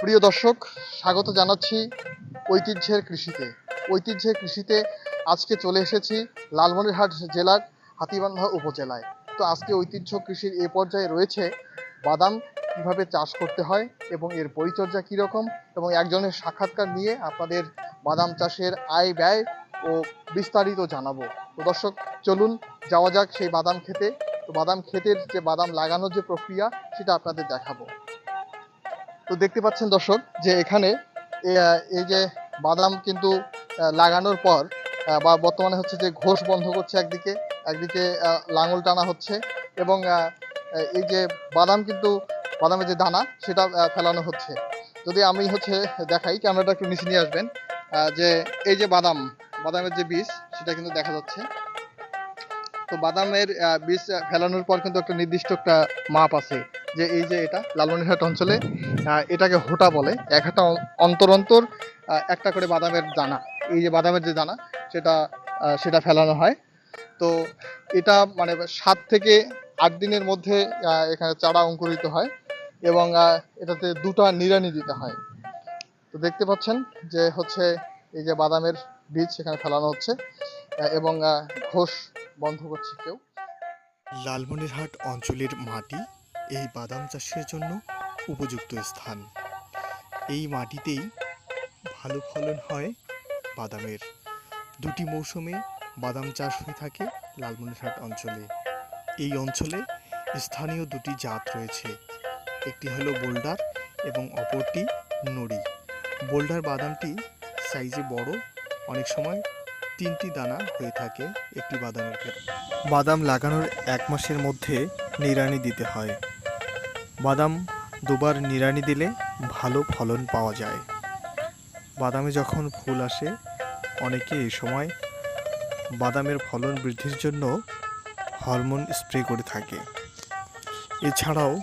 প্রিয় দর্শক, স্বাগত জানাচ্ছি ঐতিহ্যের কৃষিতে। ঐতিহ্যের কৃষিতে আজকে চলে এসেছি লালমনিরহাট জেলার হাতিবান্ধা উপজেলায়। তো আজকে ঐতিহ্য কৃষির এ পর্যায়ে রয়েছে বাদাম, কীভাবে চাষ করতে হয় এবং এর পরিচর্যা কীরকম এবং একজনের সাক্ষাৎকার নিয়ে আপনাদের বাদাম চাষের আয় ব্যয় ও বিস্তারিত জানাব। তো দর্শক, চলুন যাওয়া যাক সেই বাদাম খেতে। তো বাদাম ক্ষেতের যে বাদাম লাগানোর যে প্রক্রিয়া, সেটা আপনাদের দেখাবো। তো দেখতে পাচ্ছেন দর্শক যে এখানে এই যে বাদাম কিন্তু লাগানোর পর বা বর্তমানে হচ্ছে যে ঘোষ বন্ধ করছে একদিকে একদিকে লাঙল টানা হচ্ছে এবং এই যে বাদাম কিন্তু, বাদামের যে দানা সেটা ফেলানো হচ্ছে। যদি আমি হচ্ছে দেখাই, ক্যামেরাটা একটু নিচে নিয়ে আসবেন যে এই যে বাদাম, বাদামের যে বীজ সেটা কিন্তু দেখা যাচ্ছে। তো বাদামের বীজ ফেলানোর পর কিন্তু একটা নির্দিষ্ট একটা মাপ আছে। যে এই যে এটা লালমনিরহাট অঞ্চলে এটাকে হোটা বলে। এক অন্তর অন্তর একটা করে বাদামের দানা। এই যে বাদামের যে দানা, সেটা সেটা ফেলানো হয়। তো এটা মানে সাত থেকে আট দিনের মধ্যে এখানে চারা অঙ্কুরিত হয় এবং এটাতে দুটা নিড়ানি দিতে হয়। তো দেখতে পাচ্ছেন যে হচ্ছে এই যে বাদামের বীজ সেখানে ফেলানো হচ্ছে এবং ঘোষ বন্ধ করছে কেউ। লালমনিরহাট অঞ্চলের মাটি এই বাদাম চাষের জন্য উপযুক্ত স্থান। এই মাটিতেই ভালো ফলন হয় বাদামের। দুটি মৌসুমে বাদাম চাষ হয়ে থাকে লালমনিরহাট অঞ্চলে। এই অঞ্চলে স্থানীয় দুটি জাত রয়েছে। একটি হলো বোল্ডার এবং অপরটি নড়ি। বোল্ডার বাদামটি সাইজে বড়, অনেক সময় তিনটি দানা হয়ে থাকে একটি বাদামের ক্ষেত্রে। বাদাম লাগানোর এক মাসের মধ্যে নিড়ানি দিতে হয়। বাদাম দুবার নিড়ানি দিলে ভালো ফলন পাওয়া যায়। বাদামে যখন ফুল আসে, অনেকে এই সময় বাদামের ফলন বৃদ্ধির জন্য হরমোন স্প্রে করে থাকে। এছাড়াও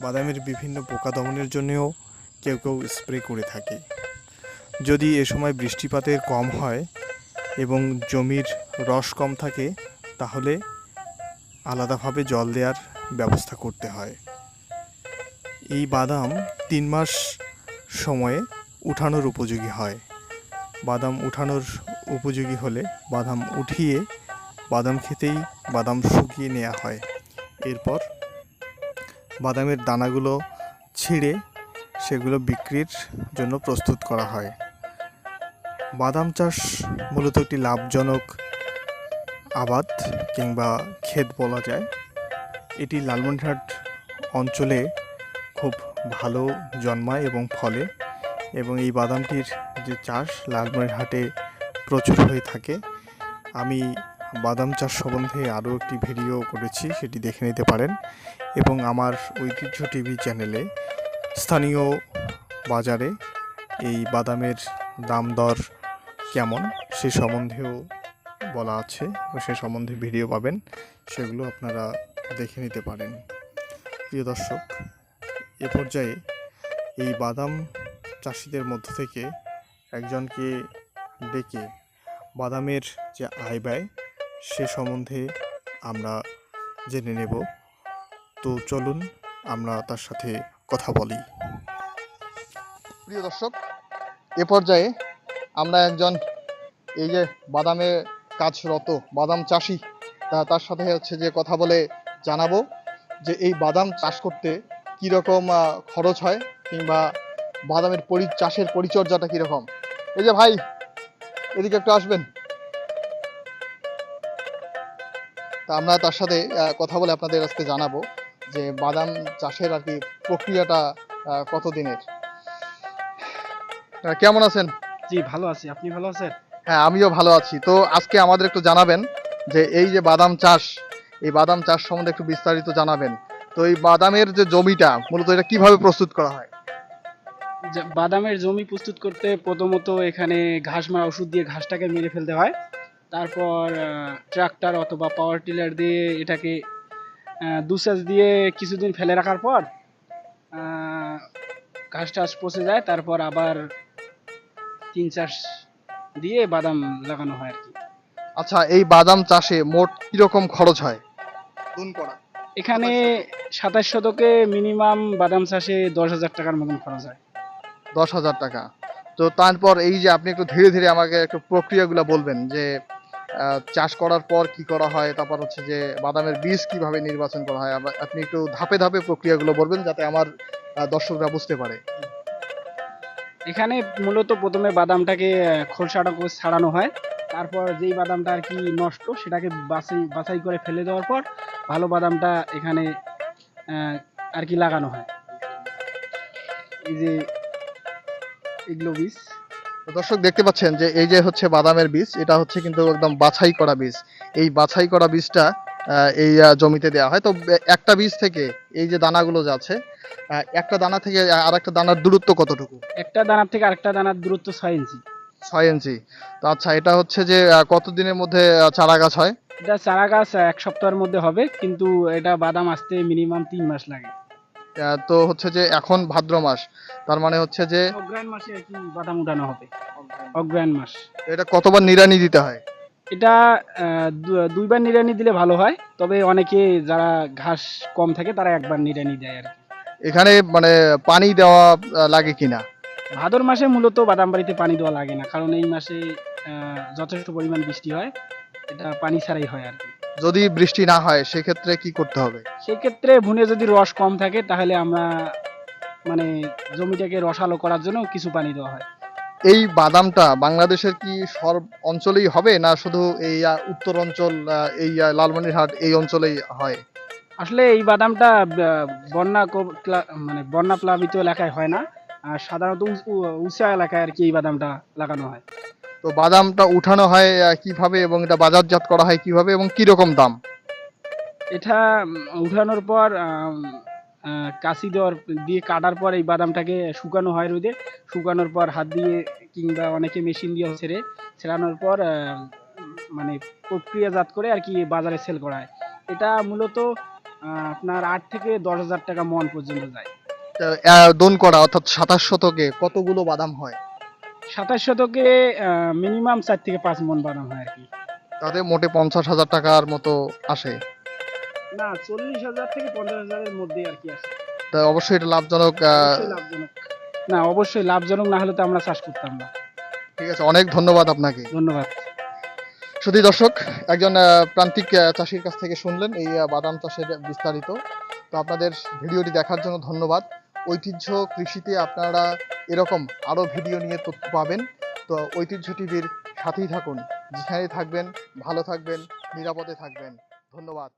বাদামের বিভিন্ন পোকা দমনের জন্যেও কেউ কেউ স্প্রে করে থাকে। যদি এ সময় বৃষ্টিপাতের কম হয় এবং জমির রস কম থাকে, তাহলে আলাদাভাবে জল দেওয়ার ব্যবস্থা করতে হয়। এই বাদাম তিন মাস সময়ে উঠানোর উপযোগী হয়। বাদাম উঠানোর উপযোগী হলে বাদাম উঠিয়ে বাদাম খেতেই বাদাম শুকিয়ে নেওয়া হয়। এরপর বাদামের দানাগুলো ছিঁড়ে সেগুলো বিক্রির জন্য প্রস্তুত করা হয়। বাদাম চাষ মূলত একটি লাভজনক আবাদ কিংবা ক্ষেত বলা যায়। এটি লালমনিরহাট অঞ্চলে খুব ভালো জন্মায় এবং ফলে এবং এই বাদামটির যে চাষ লালমনিরহাটে প্রচুর হয়ে থাকে। আমি বাদাম চাষ সম্বন্ধে আরও একটি ভিডিও করেছি, সেটি দেখে নিতে পারেন এবং আমার ঐতিহ্য টিভি চ্যানেলে স্থানীয় বাজারে এই বাদামের দাম দর কেমন সে সম্বন্ধেও বলা আছে সে সম্বন্ধে ভিডিও পাবেন, সেগুলো আপনারা দেখে নিতে পারেন। প্রিয় দর্শক এ পর্যায়ে এই বাদাম চাষিদের মধ্য থেকে একজনকে ডেকে বাদামের যে আয় ব্যয়, সে সম্বন্ধে আমরা জেনে নেব। তো চলুন আমরা তার সাথে কথা বলি। প্রিয় দর্শক, এ পর্যায়ে আমরা একজন এই যে বাদামে কাজরত বাদাম চাষি, তা তার সাথে হচ্ছে যে কথা বলে জানাব যে এই বাদাম চাষ করতে কীরকম খরচ হয় কিংবা বাদামের পরি চাষের পরিচর্যাটা কীরকম? এই যে ভাই এদিকে একটু আসবেন। তা আমরা তার সাথে কথা বলে আপনাদের আজকে জানাব যে বাদাম চাষের আর কি প্রক্রিয়াটা আহ, কতদিনের। কেমন আছেন? জি ভালো আছি। আপনি ভালো আছেন? হ্যাঁ আমিও ভালো আছি। তো আজকে আমাদের একটু জানাবেন যে এই যে বাদাম চাষ এই বাদাম চাষ সম্বন্ধে একটু বিস্তারিত জানাবেন। তো এই বাদামের যে জমিটা মূলত এটা কীভাবে প্রস্তুত করা হয়? যে বাদামের জমি প্রস্তুত করতে প্রথমত এখানে ঘাস মারা ওষুধ দিয়ে ঘাসটাকে মেরে ফেলতে হয়। তারপর ট্রাক্টর অথবা পাওয়ার টিলার দিয়ে এটাকে আহ, দুসাজ দিয়ে কিছুদিন ফেলে রাখার পর ঘাস টাস পচে যায়। তারপর আবার তিন চাষ দিয়ে বাদাম লাগানো হয় আর কি। আচ্ছা এই বাদাম চাষে মোট কীরকম খরচ হয়? করা। এখানে সাতাশ শতকে মিনিমাম বাদাম চাষে দশ হাজার টাকার মতন খরচ হয়। দশ হাজার টাকা। তো তারপর এই যে আপনি একটু ধীরে ধীরে আমাকে একটু প্রক্রিয়াগুলো বলবেন যে চাষ করার পর কি করা হয় তারপর হচ্ছে যে বাদামের বীজ কীভাবে নির্বাচন করা হয় আপনি একটু ধাপে ধাপে প্রক্রিয়াগুলো বলবেন যাতে আমার দর্শকরা বুঝতে পারে। এখানে মূলত প্রথমে বাদামটাকে খোলসাটা করে ছাড়ানো হয়। তারপর যেই বাদামটা আর কি নষ্ট সেটাকে বাছাই বাছাই করে ফেলে দেওয়ার পর ভালো বাদামটা এখানে আর কি লাগানো হয়। এই যে এগুলো বীজ। দর্শক দেখতে পাচ্ছেন যে এই যে হচ্ছে বাদামের বীজ এটা হচ্ছে কিন্তু একদম বাছাই করা বীজ। এই বাছাই করা বীজটা এই জমিতে দেওয়া হয়। তো একটা বীজ থেকে এই যে দানাগুলো যাচ্ছে একটা দানা থেকে আর একটা দানার দূরত্ব কতটুকু? একটা দানার থেকে আরেকটা দানার দূরত্ব ছয় ইঞ্চি। ছয় ইঞ্চি। তো আচ্ছা এটা হচ্ছে যে কতদিনের মধ্যে চারা গাছ হয়? এটা চারা গাছ এক সপ্তাহের মধ্যে হবে কিন্তু এটা বাদাম আসতে মিনিমাম তিন মাস লাগে। আহ, তো হচ্ছে যে এখন ভাদ্র মাস তার মানে হচ্ছে যে অগ্রায়ণ মাসে আর কি বাদাম উঠানো হবে। অগ্রায়ণ মাস। এটা কতবার নিড়ানি দিতে হয়? এটা আহ, দুইবার নিড়ানি দিলে ভালো হয় তবে অনেকে যারা ঘাস কম থাকে তারা একবার নিড়ানি দেয় আর কি। এখানে মানে পানি দেওয়া লাগে কিনা ভাদর মাসে মূলত বাদাম বাড়িতে পানি দেওয়া লাগে না কারণ এই মাসে আহ, যথেষ্ট পরিমাণ বৃষ্টি হয়। এটা পানি ছাড়াই হয় আর কি। যদি বৃষ্টি না হয় সেক্ষেত্রে কি করতে হবে? সেক্ষেত্রে ভুনে যদি রস কম থাকে তাহলে আমরা মানে জমিটাকে রসালো করার জন্য কিছু পানি দেওয়া হয়। এই বাদামটা বাংলাদেশের কি সব অঞ্চলেই হবে না শুধু এই আহ, উত্তর অঞ্চল আহ, এই আহ, লালমনিরহাট এই অঞ্চলেই হয়? আসলে এই বাদামটা আহ, বন্যা মানে বন্যা প্লাবিত এলাকায় হয় না। আর সাধারণত উঁচা এলাকায় আর কি এই বাদামটা লাগানো হয়। তো বাদামটা উঠানো হয় কীভাবে এবং এটা বাজারজাত করা হয় কীভাবে এবং কি রকম দাম? এটা উঠানোর পর কাশি দেওয়ার দিয়ে কাটার পর এই বাদামটাকে শুকানো হয় রোদে। শুকানোর পর হাত দিয়ে কিংবা অনেকে মেশিন দিয়ে ছেড়ে ছেড়ানোর পর মানে প্রক্রিয়াজাত করে আর কি বাজারে সেল করা হয়। এটা মূলত আপনার আট থেকে দশ হাজার টাকা মন পর্যন্ত যায়। দোন করা অর্থাৎ সাতাশ শতকে কতগুলো বাদাম হয়? সাতাশ শতকে মিনিমাম চার থেকে পাঁচ মন বানানো হয় আর কি। তাতে মোটে পঞ্চাশ হাজার টাকার মতো আসে। না চল্লিশ হাজার থেকে পঞ্চাশ হাজারের মধ্যেই আর কি আছে তা অবশ্যই এটা লাভজনক আহ, অবশ্যই লাভজনক। না অবশ্যই লাভজনক না হলে তো আমরা চাষ করতাম না। ঠিক আছে অনেক ধন্যবাদ আপনাকে। ধন্যবাদ। শুধু দর্শক একজন আহ, প্রান্তিক আহ, চাষির কাছ থেকে শুনলেন এই আহ, বাদাম চাষের বিস্তারিত। তো আপনাদের ভিডিওটি দেখার জন্য ধন্যবাদ। ঐতিহ্য কৃষিতে আপনারা এরকম আরও ভিডিও নিয়ে তথ্য পাবেন। তো ঐতিহ্য টিভির সাথেই থাকুন, যেখানেই থাকবেন, ভালো থাকবেন, নিরাপদে থাকবেন। ধন্যবাদ।